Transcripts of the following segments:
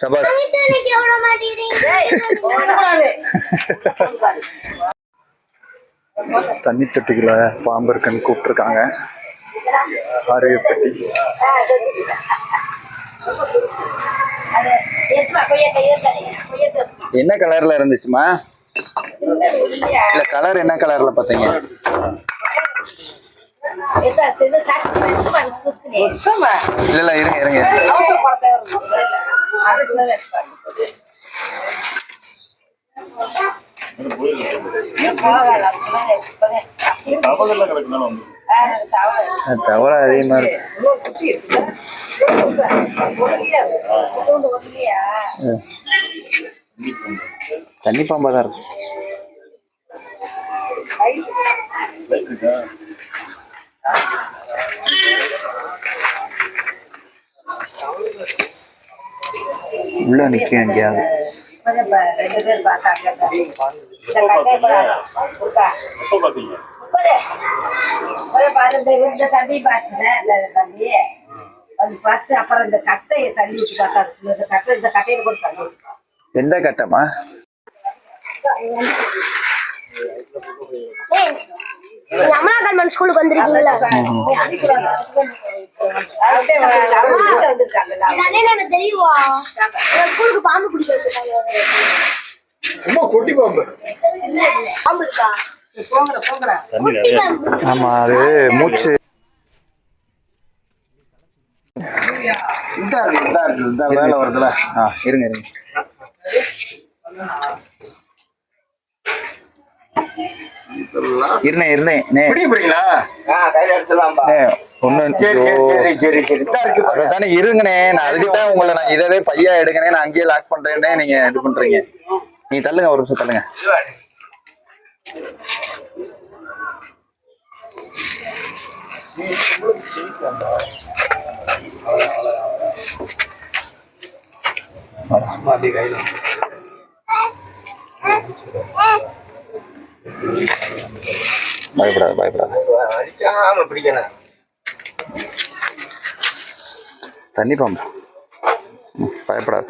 சபாஸ் தண்ணி தொட்டிக்குள்ள பாம்பு இருக்குன்னு கூப்பிட்டுருக்காங்க. ஆரியப்பட்டி என்ன கலர்ல இருந்துச்சுமா? இல்ல கலர் என்ன கலர்ல பாத்தீங்க? இல்ல இல்ல இருங்க இருங்க. தவளை அதிகமா இருக்கு. தண்ணி பாம்பா தான் இருக்கு. உள்ள நிக்க எங்கேயாவது தம்பி தம்பி அது பார்த்து அப்புறம் இந்த கட்டையை தள்ளி விட்டு பார்த்தா இந்த கட்டை இந்த கட்டையில கூட தள்ளி விட்டு எந்த கட்டமா? ரமணா கல்மன் ஸ்கூலுக்கு வந்திருக்கீங்களா தெரியுமா என் ஸ்கூலுக்கு பாம்பு பிடிக்க வந்திருக்காங்க சும்மா குட்டி பாம்பு. பாம்பு இருக்கா போங்கடா போங்கடா தண்ணி நிறைய இருக்கு. ஆமா அது மூச்சு. இதா இருக்கு இதா இருக்கு இதா மேல வருதுல. இருங்க இருங்க. இருந்தேன் இருந்தேன் நே. பிடிக்கிறீங்களா கையில எடுத்துலாம்பா நே, ஒண்ணு சரி சரி சரி சரி சரி. இதா இருக்கு பாருங்க. தானே இருங்கண்ணே. நான் அதுக்கு தான் உங்களை நான் இதவே பையா எடுங்கண்ணே நான் அங்கேயே லாக் பண்றேன்னே நீங்க இது பண்றீங்க. நீங்க தள்ளுங்க ஒரு நிமிஷம் தள்ளுங்க. பயப்படாத பயப்படாத. அடிக்காம பிடிக்கணும். தண்ணி பாம்பு. பயப்படாத.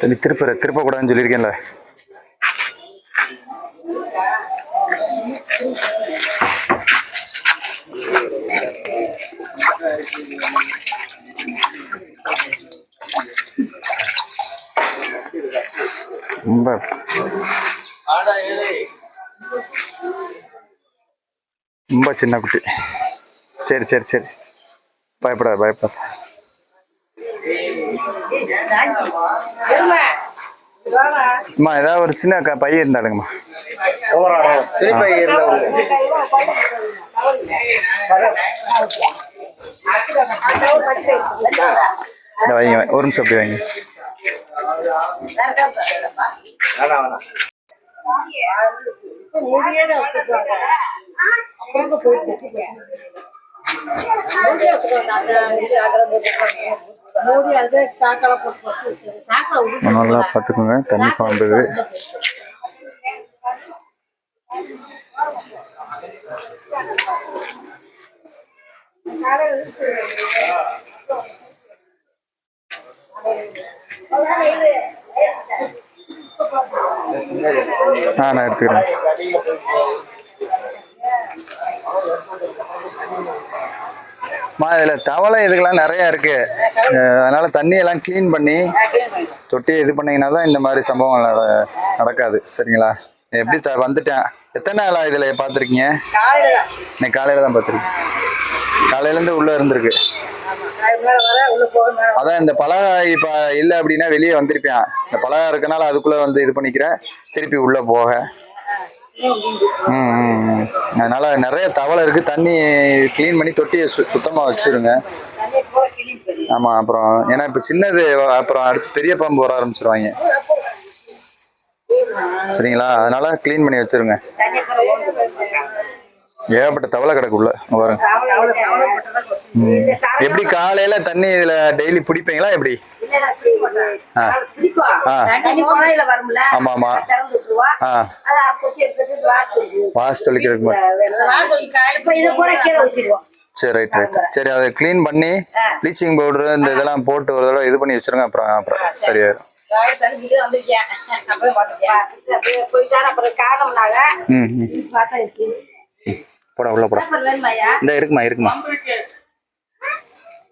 தண்ணி திருப்புற திருப்பக்கூடாதுன்னு சொல்லியிருக்கேன்ல. ரொம்ப. ரொம்ப சின்ன குட்டி. சரி சரி சரி. பயப்படாத பயப்படாத. அம்மா ஏதாவது ஒரு சின்ன பையன் இருந்தாலுங்கம்மா. வைங்க ஒரு நிமிஷம் அப்படி வைங்க. வேணாம் வேணாம். நல்லா பார்த்துக்கோங்க. தண்ணி பாம்பு இது. ஆ நான் எடுத்துக்கிறேன். அம்மா இதுல தவளை இதுக்கெல்லாம் நிறைய இருக்கு. அஹ் அதனால தண்ணியெல்லாம் க்ளீன் பண்ணி தொட்டி இது பண்ணீங்கன்னா தான் இந்த மாதிரி சம்பவம் நட- நடக்காது. சரிங்களா? எப்படி வந்துட்டேன். எத்தனை நாளா இதுல பார்த்துருக்கீங்க? இன்னைக்கு காலையில தான் பார்த்துருக்கேன். காலையில இருந்து உள்ள இருந்திருக்கு. அதான் இந்த பலகா இப்போ இல்லை அப்படின்னா வெளியே வந்திருப்பேன். இந்த பலகா இருக்கனால அதுக்குள்ளே வந்து இது பண்ணிக்கிறேன். திருப்பி உள்ளே போக. ம், ம், அதனால நிறைய தவளை இருக்குது தண்ணி க்ளீன் பண்ணி தொட்டியை சு- சுத்தமாக வச்சிருங்க. ஆமாம் அப்புறம் ஏன்னா இப்போ சின்னது அப்புறம் அடுத்து பெரிய பாம்பு வர ஆரம்பிச்சிருவாங்க. சரிங்களா? அதனால க்ளீன் பண்ணி வச்சிருங்க. ஏகப்பட்ட தவளை கிடக்குள்ள வரும் பாருங்க. எப்படி காலையில தண்ணி இதுல டெய்லி பிடிப்பீங்களா எப்படி? ஆமா, ஆமா. வாசு தொளிக்கிறதுக்கு சரி ரைட் ரைட் சரி அதை க்ளீன் பண்ணி. ப்ளீச்சிங் பவுடர் இந்த இதெல்லாம் போட்டு ஒரு தடவை இது பண்ணி வச்சிருங்க அப்புறம் அப்புறம் சரியாயிரும் அப்படியே போயிட்டாரு. அப்புறம் காணோம்னாங்க ம் ம். பார்த்தா இருக்கு போடா உள்ள போடா. இந்த இருக்குமா இருக்குமா?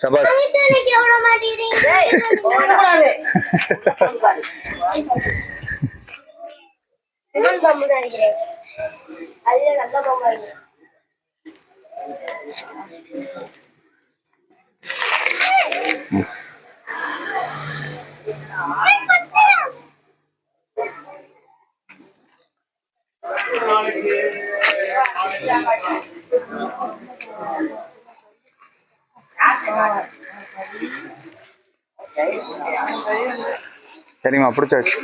சபாஸ் விட மாட்டேங்கிறீங்க போடக்கூடாது இன்னொரு பம்பு தான் நினைக்கிறேன் அதுல நல்ல பம்பா இருக்கு சரிம்மா பிடிச்சாச்சு.